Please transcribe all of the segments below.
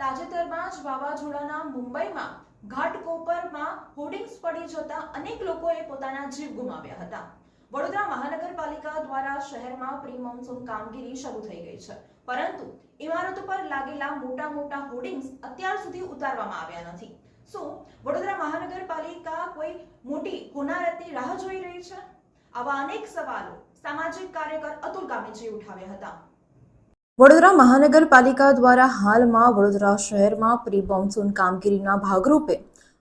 તાજેતરમાં જ વાવાઝોડાના મુંબઈમાં ઘાટકોપરમાં હોર્ડિંગ્સ પડી જતા અનેક લોકોએ પોતાના જીવ ગુમાવ્યા હતા. વડોદરા મહાનગરપાલિકા દ્વારા શહેરમાં પ્રી મોન્સૂન કામગીરી શરૂ થઈ ગઈ છે. પરંતુ ઇમારતો પર લાગેલા મોટા મોટા હોર્ડિંગ્સ અત્યાર સુધી ઉતારવામાં આવ્યા નથી. શું વડોદરા મહાનગરપાલિકા કોઈ મોટી હોનારતની રાહ જોઈ રહી છે? આવા અનેક સવાલો સામાજિક કાર્યકર અતુલ ગામેજીએ ઉઠાવ્યા હતા. વડોદરા મહાનગરપાલિકા દ્વારા હાલમાં વડોદરા શહેરમાં પ્રી મોન્સૂન કામગીરીના ભાગરૂપે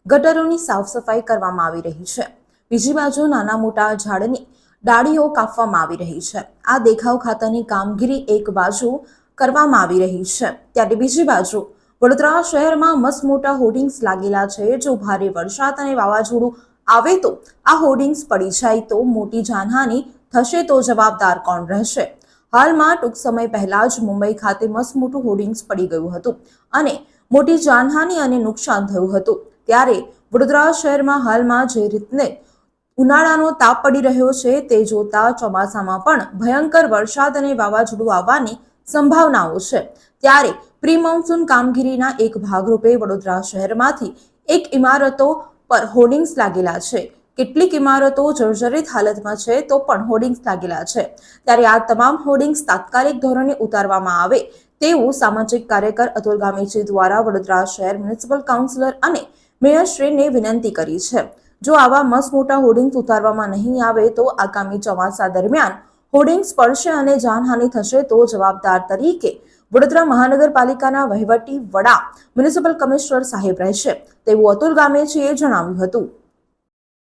ગટરોની સાફ સફાઈ કરવામાં આવી રહી છે. બીજી બાજુ નાના મોટા ઝાડની ડાળીઓ કાપવામાં આવી રહી છે. આ દેખાવ ખાતાની કામગીરી એક બાજુ કરવામાં આવી રહી છે. ત્યારે બીજી બાજુ વડોદરા શહેરમાં મસ્ત મોટા હોર્ડિંગ્સ લાગેલા છે. જો ભારે વરસાદ અને વાવાઝોડું આવે તો આ હોર્ડિંગ્સ પડી જાય તો મોટી જાનહાની થશે તો જવાબદાર કોણ રહેશે? હાલમાં ટૂંક સમય પહેલા જ મુંબઈ ખાતે મસમોટું હોર્ડિંગ્સ પડી ગયું હતું અને મોટી જાનહાની અને નુકસાન થયું હતું. ત્યારે વડોદરા શહેરમાં હાલમાં જે રીતને ઉનાળાનો તાપ પડી રહ્યો છે તે જોતા ચોમાસામાં પણ ભયંકર વરસાદ અને વાવાઝોડું આવવાની સંભાવનાઓ છે. ત્યારે પ્રી મોન્સૂન કામગીરીના એક ભાગરૂપે વડોદરા શહેરમાંથી એક ઇમારતો પર હોર્ડિંગ્સ લાગેલા છે. કેટલીક ઇમારતો જર્જરિત હાલતમાં છે તો પણ હોર્ડિંગ્સ લાગેલા છે. ત્યારે આ તમામ હોર્ડિંગ્સ તાત્કાલિક ધોરણે ઉતારવામાં આવે તેવું સામાજિક કાર્યકર અતુલ ગામેજી દ્વારા વડોદરા શહેર મ્યુનિસિપલ કાઉન્સિલર અને મેયરશ્રીને વિનંતી કરી છે. જો આવા મસમોટા મોટા હોર્ડિંગ્સ ઉતારવામાં નહીં આવે તો આગામી ચોમાસા દરમિયાન હોર્ડિંગ્સ પડશે અને જાનહાનિ થશે તો જવાબદાર તરીકે વડોદરા મહાનગરપાલિકાના વહીવટી વડા મ્યુનિસિપલ કમિશનર સાહેબ રહેશે. તેવું અતુલ ગામેજીએ જણાવ્યું હતું.